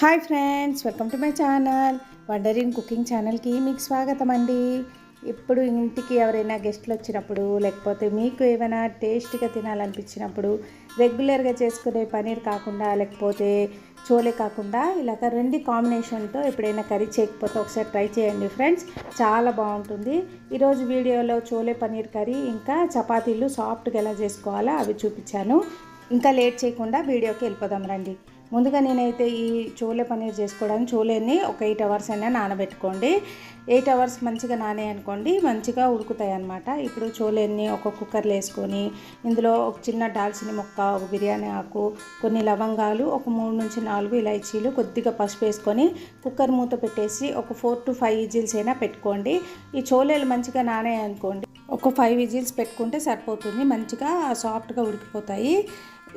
Hi friends welcome to my channel. Wandering cooking ఛానల్కి మీకు స్వాగతం అండి ఇప్పుడు ఇంటికి ఎవరైనా గెస్ట్లు వచ్చినప్పుడు లేకపోతే మీకు ఏమైనా టేస్ట్గా తినాలనిపించినప్పుడు రెగ్యులర్గా చేసుకునే పనీర్ కాకుండా లేకపోతే చోలే కాకుండా ఇలాగ రెండు కాంబినేషన్తో ఎప్పుడైనా కర్రీ చేయకపోతే ఒకసారి ట్రై చేయండి ఫ్రెండ్స్. చాలా బాగుంటుంది. ఈరోజు వీడియోలో చోలే పనీర్ కర్రీ ఇంకా చపాతీలు సాఫ్ట్గా ఎలా చేసుకోవాలో అవి చూపించాను. ఇంకా లేట్ చేయకుండా వీడియోకి వెళ్ళిపోదాం రండి. ముందుగా నేనైతే ఈ చోలే పన్నీర్ చేసుకోవడానికి చోలేని ఒక ఎయిట్ అవర్స్ అయినా నానబెట్టుకోండి. ఎయిట్ అవర్స్ మంచిగా నానే అనుకోండి మంచిగా ఉడుకుతాయి అన్నమాట. ఇప్పుడు చోలేని ఒక కుక్కర్లో వేసుకొని ఇందులో ఒక చిన్న దాల్చిన మొక్క ఒక బిర్యానీ ఆకు కొన్ని లవంగాలు ఒక మూడు నుంచి నాలుగు ఇలాచీలు కొద్దిగా పసుపు వేసుకొని కుక్కర్ మూత పెట్టేసి ఒక ఫోర్ టు ఫైవ్ విజిల్స్ అయినా పెట్టుకోండి. ఈ చోలేలు మంచిగా నానే అనుకోండి. ఒక ఫైవ్ విజిల్స్ పెట్టుకుంటే సరిపోతుంది మంచిగా సాఫ్ట్గా ఉడికిపోతాయి.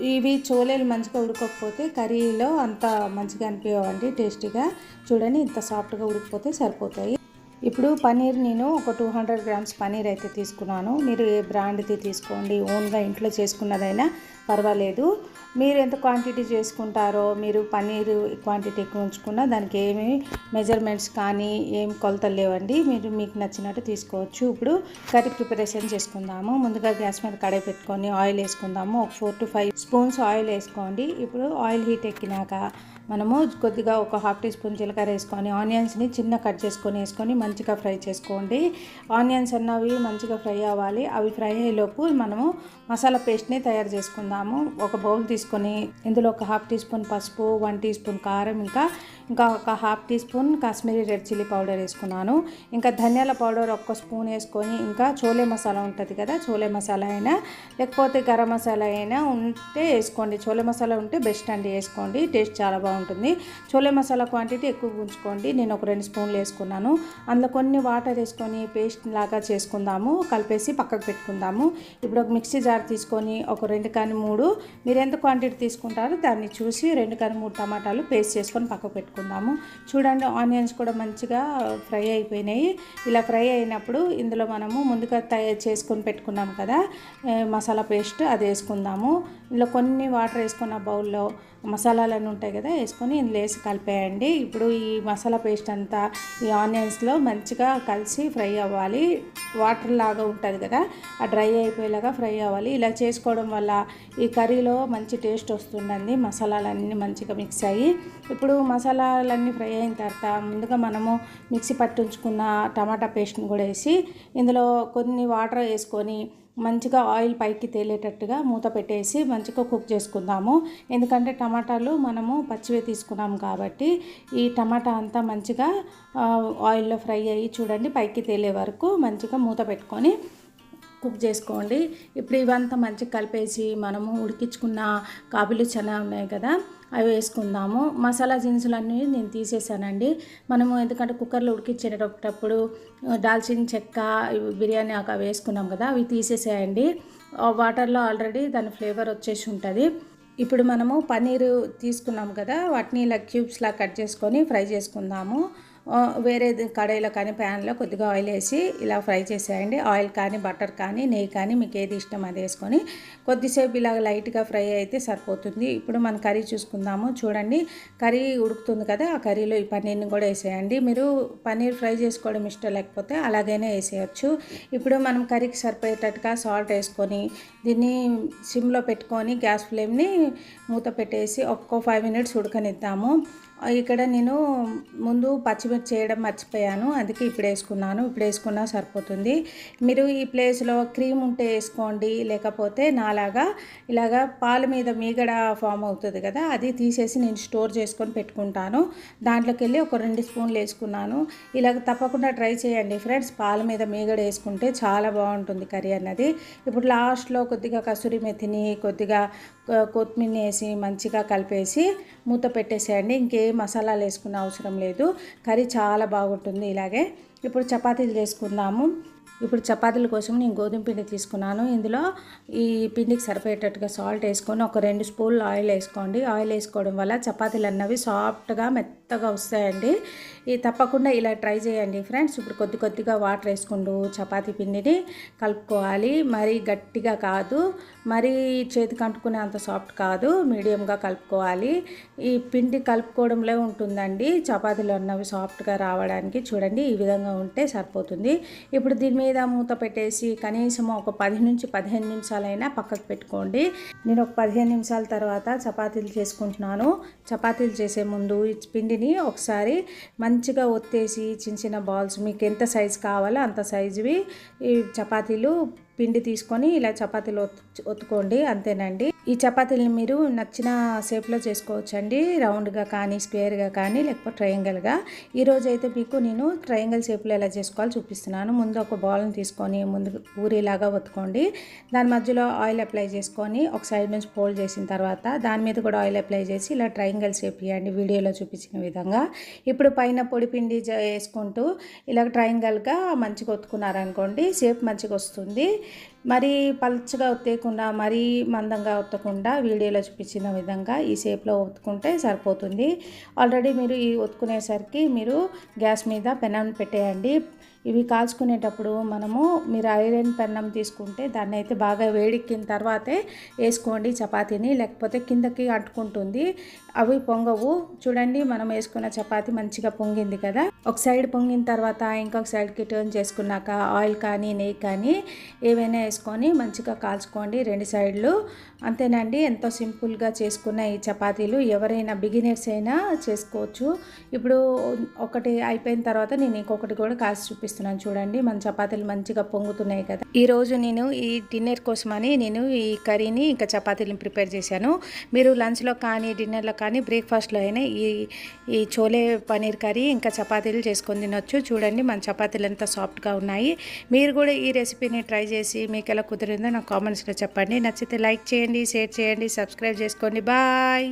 ఇవి చోలేలు మంచిగా ఉడకకపోతే కర్రీలో అంత మంచిగా అనిపించవండి టేస్టీగా. చూడండి ఇంత సాఫ్ట్గా ఉడికిపోతే సరిపోతాయి. ఇప్పుడు పన్నీర్ నేను ఒక టూ హండ్రెడ్ గ్రామ్స్ పన్నీర్ అయితే తీసుకున్నాను. మీరు ఏ బ్రాండ్ది తీసుకోండి ఓన్గా ఇంట్లో చేసుకున్నదైనా పర్వాలేదు. మీరు ఎంత క్వాంటిటీ చేసుకుంటారో మీరు పన్నీర్ క్వాంటిటీ ఎక్కువ ఉంచుకున్నా దానికి ఏమి మెజర్మెంట్స్ కానీ ఏం కొలతలు లేవండి. మీరు మీకు నచ్చినట్టు తీసుకోవచ్చు. ఇప్పుడు కర్రీ ప్రిపరేషన్ చేసుకుందాము. ముందుగా గ్యాస్ మీద కడాయి పెట్టుకొని ఆయిల్ వేసుకుందాము. ఒక four to five spoons oil వేసుకోండి. ఇప్పుడు ఆయిల్ హీట్ ఎక్కినాక మనము కొద్దిగా ఒక హాఫ్ టీ స్పూన్ జీలకర్ర వేసుకొని ఆనియన్స్ని చిన్న కట్ చేసుకొని వేసుకొని మంచిగా ఫ్రై చేసుకోండి. ఆనియన్స్ అన్నవి మంచిగా ఫ్రై అవ్వాలి. అవి ఫ్రై అయ్యేలోపు మనము మసాలా పేస్ట్ని తయారు చేసుకుందాం తీసుకుందాము. ఒక బౌల్ తీసుకొని ఇందులో ఒక హాఫ్ టీ స్పూన్ పసుపు వన్ టీ స్పూన్ కారం ఇంకా ఇంకా ఒక half teaspoon Kashmiri red chilli powder వేసుకున్నాను. ఇంకా ధనియాల పౌడర్ ఒక్క స్పూన్ వేసుకొని ఇంకా చోలే మసాలా ఉంటుంది కదా చోలే మసాలా అయినా లేకపోతే గరం మసాలా అయినా ఉంటే వేసుకోండి. చోలే మసాలా ఉంటే బెస్ట్ అండి వేసుకోండి టేస్ట్ చాలా బాగుంటుంది. చోలే మసాలా క్వాంటిటీ ఎక్కువ ఉంచుకోండి నేను ఒక రెండు స్పూన్లు వేసుకున్నాను. అందులో కొన్ని వాటర్ వేసుకొని పేస్ట్ లాగా చేసుకుందాము కలిపేసి పక్కకు పెట్టుకుందాము. ఇప్పుడు ఒక మిక్సీ జార్ తీసుకొని ఒక రెండు కానీ మూడు మీరు ఎంత క్వాంటిటీ తీసుకుంటారో దాన్ని చూసి రెండు కానీ మూడు టమాటాలు పేస్ట్ చేసుకొని పక్కకు పెట్టుకుందాము. చూడండి ఆనియన్స్ కూడా మంచిగా ఫ్రై అయిపోయినాయి. ఇలా ఫ్రై అయినప్పుడు ఇందులో మనము ముందుగా తయారు చేసుకొని పెట్టుకున్నాం కదా మసాలా పేస్ట్ అది వేసుకుందాము. ఇందులో కొన్ని వాటర్ వేసుకున్న బౌల్లో మసాలాలన్నీ ఉంటాయి కదా వేసుకొని ఇందులో వేసి కలిపేయండి. ఇప్పుడు ఈ మసాలా పేస్ట్ అంతా ఈ ఆనియన్స్లో మంచిగా కలిసి ఫ్రై అవ్వాలి. వాటర్ లాగా ఉంటుంది కదా ఆ డ్రై అయిపోయేలాగా ఫ్రై అవ్వాలి. ఇలా చేసుకోవడం వల్ల ఈ కర్రీలో మంచి టేస్ట్ వస్తుందండి. మసాలాలన్నీ మంచిగా మిక్స్ అయ్యి. ఇప్పుడు మసాలా మసాలాలన్నీ ఫ్రై అయిన తర్వాత ముందుగా మనము మిక్సీ పట్టించుకున్న టమాటా పేస్ట్ని కూడా వేసి ఇందులో కొన్ని వాటర్ వేసుకొని మంచిగా ఆయిల్ పైకి తేలేటట్టుగా మూత పెట్టేసి మంచిగా కుక్ చేసుకుందాము. ఎందుకంటే టమాటాలు మనము పచ్చివే తీసుకున్నాం కాబట్టి ఈ టమాటా అంతా మంచిగా ఆయిల్లో ఫ్రై అయ్యి చూడండి పైకి తేలే వరకు మంచిగా మూత పెట్టుకొని కుక్ చేసుకోండి. ఇప్పుడు ఇవంతా మంచిగా కలిపేసి మనము ఉడికించుకున్న కాబీలు చనా ఉన్నాయి కదా అవి వేసుకుందాము. మసాలా దినుసులన్నీ నేను తీసేసానండి. మనము ఎందుకంటే కుక్కర్లో ఉడికించేటప్పుడు దాల్చిన చెక్క ఇవి బిర్యానీ ఆకు అవి వేసుకున్నాం కదా అవి తీసేసేయండి. వాటర్లో ఆల్రెడీ దాని ఫ్లేవర్ వచ్చేసి ఉంటుంది. ఇప్పుడు మనము పన్నీరు తీసుకున్నాం కదా వాటిని ఇలా క్యూబ్స్లా కట్ చేసుకొని ఫ్రై చేసుకుందాము. వేరే కడాయిలో కానీ ప్యాన్లో కొద్దిగా ఆయిల్ వేసి ఇలా ఫ్రై చేసేయండి. ఆయిల్ కానీ బటర్ కానీ నెయ్యి కానీ మీకు ఏది ఇష్టం అది వేసుకొని కొద్దిసేపు ఇలా లైట్గా ఫ్రై అయితే సరిపోతుంది. ఇప్పుడు మన కర్రీ చూసుకుందాము. చూడండి కర్రీ ఉడుకుతుంది కదా ఆ కర్రీలో ఈ పన్నీర్ని కూడా వేసేయండి. మీరు పన్నీర్ ఫ్రై చేసుకోవడం ఇష్టం లేకపోతే అలాగైనా వేసేయచ్చు. ఇప్పుడు మనం కర్రీకి సరిపోయేటట్టుగా సాల్ట్ వేసుకొని దీన్ని సిమ్లో పెట్టుకొని గ్యాస్ ఫ్లేమ్ని మూత పెట్టేసి ఒక్కో ఫైవ్ మినిట్స్ ఉడకనిద్దాము. ఇక్కడ నేను ముందు పచ్చిమిర్చి చేయడం మర్చిపోయాను. అందుకే ఇప్పుడు వేసుకున్నాను. ఇప్పుడు వేసుకున్నా సరిపోతుంది. మీరు ఈ ప్లేస్లో క్రీమ్ ఉంటే వేసుకోండి. లేకపోతే నాలాగా ఇలాగా పాల మీద మీగడ ఫామ్ అవుతుంది కదా అది తీసేసి నేను స్టోర్ చేసుకొని పెట్టుకుంటాను. దాంట్లోకి వెళ్ళి ఒక రెండు స్పూన్లు వేసుకున్నాను. ఇలాగ తప్పకుండా ట్రై చేయండి ఫ్రెండ్స్. పాల మీద మీగడ వేసుకుంటే చాలా బాగుంటుంది కర్రీ అన్నది. ఇప్పుడు లాస్ట్లో కొద్దిగా కసూరి మెథిని కొద్దిగా కొత్తిమీర వేసి మంచిగా కలిపేసి మూత పెట్టేసేయండి. ఇంకే మసాలాలు వేసుకునే అవసరం లేదు. కర్రీ చాలా బాగుంటుంది ఇలాగే. ఇప్పుడు చపాతీలు చేసుకుందాము. ఇప్పుడు చపాతీల కోసం నేను గోధుమ పిండి తీసుకున్నాను. ఇందులో ఈ పిండికి సరిపోయేటట్టుగా సాల్ట్ వేసుకొని ఒక రెండు స్పూన్లు ఆయిల్ వేసుకోండి. ఆయిల్ వేసుకోవడం వల్ల చపాతీలు అన్నవి సాఫ్ట్గా మెత్తగా వస్తాయండి. ఈ తప్పకుండా ఇలా ట్రై చేయండి ఫ్రెండ్స్. ఇప్పుడు కొద్ది కొద్దిగా వాటర్ వేసుకుంటూ చపాతీ పిండిని కలుపుకోవాలి. మరీ గట్టిగా కాదు మరీ చేతికి అంటుకునే అంత సాఫ్ట్ కాదు మీడియంగా కలుపుకోవాలి. ఈ పిండి కలుపుకోవడంలో ఉంటుందండి. చపాతీలు అన్నవి సాఫ్ట్గా రావడానికి చూడండి ఈ విధంగా ఉంటే సరిపోతుంది. ఇప్పుడు దీని మీద మూత పెట్టేసి కనీసం ఒక పది నుంచి పదిహేను నిమిషాలైనా పక్కకు పెట్టుకోండి. నేను ఒక పదిహేను నిమిషాల తర్వాత చపాతీలు చేసుకుంటున్నాను. చపాతీలు చేసే ముందు ఈ పిండిని ఒకసారి మంచిగా ఒత్తేసి చిన్న చిన్న బాల్స్ మీకు ఎంత సైజు కావాలో అంత సైజువి ఈ చపాతీలు పిండి తీసుకొని ఇలా చపాతీలు ఒత్తు ఒత్తుకోండి అంతేనండి. ఈ చపాతీలను మీరు నచ్చిన షేప్లో చేసుకోవచ్చండి. రౌండ్గా కానీ స్క్వేర్గా కానీ లేకపోతే ట్రయాంగిల్గా. ఈరోజు అయితే మీకు నేను ట్రయాంగిల్ షేప్లో ఎలా చేసుకోవాలో చూపిస్తున్నాను. ముందు ఒక బాల్ని తీసుకొని ముందు పూరీలాగా ఒత్తుకోండి. దాని మధ్యలో ఆయిల్ అప్లై చేసుకొని ఒక సైడ్ నుంచి ఫోల్డ్ చేసిన తర్వాత దాని మీద కూడా ఆయిల్ అప్లై చేసి ఇలా ట్రయాంగిల్ షేప్ ఇవ్వండి వీడియోలో చూపించిన విధంగా. ఇప్పుడు పైన పొడి పిండి వేసుకుంటూ ఇలా ట్రయాంగిల్గా మంచిగా ఒత్తుకున్నారనుకోండి షేప్ మంచిగా వస్తుంది. మరీ పలుచగా ఒత్తేయకుండా మరీ మందంగా ఒత్తకుండా వీడియోలో చూపించిన విధంగా ఈ షేప్లో ఒత్తుకుంటే సరిపోతుంది. ఆల్రెడీ మీరు ఈ ఒత్తుకునేసరికి మీరు గ్యాస్ మీద పెనం పెట్టేయండి. ఇవి కాల్చుకునేటప్పుడు మనము మీరు ఐరన్ పెన్నం తీసుకుంటే దాన్ని అయితే బాగా వేడెక్కిన తర్వాతే వేసుకోండి చపాతీని లేకపోతే కిందకి అంటుకుంటుంది. అవి పొంగవు. చూడండి మనం వేసుకున్న చపాతి మంచిగా పొంగింది కదా. ఒక సైడ్ పొంగిన తర్వాత ఇంకొక సైడ్కి టర్న్ చేసుకున్నాక ఆయిల్ కానీ నెయ్యి కానీ ఏవైనా వేసుకొని మంచిగా కాల్చుకోండి రెండు సైడ్లు. అంతేనండి ఎంతో సింపుల్గా చేసుకున్న ఈ చపాతీలు ఎవరైనా బిగినర్స్ అయినా చేసుకోవచ్చు. ఇప్పుడు ఒకటి అయిపోయిన తర్వాత నేను ఇంకొకటి కూడా కాల్చి చూపిస్తాను చూపిస్తున్నాను చూడండి. మన చపాతీలు మంచిగా పొంగుతున్నాయి కదా. ఈరోజు నేను ఈ డిన్నర్ కోసమని నేను ఈ కర్రీని ఇంకా చపాతీలను ప్రిపేర్ చేశాను. మీరు లంచ్లో కానీ డిన్నర్లో కానీ బ్రేక్ఫాస్ట్లో అయినా ఈ ఈ చోలే పనీర్ కర్రీ ఇంకా చపాతీలు చేసుకొని తినొచ్చు. చూడండి మన చపాతీలు ఎంత సాఫ్ట్గా ఉన్నాయి. మీరు కూడా ఈ రెసిపీని ట్రై చేసి మీకు ఎలా కుదిరిందో నాకు కామెంట్స్లో చెప్పండి. నచ్చితే లైక్ చేయండి షేర్ చేయండి సబ్స్క్రైబ్ చేసుకోండి. బాయ్!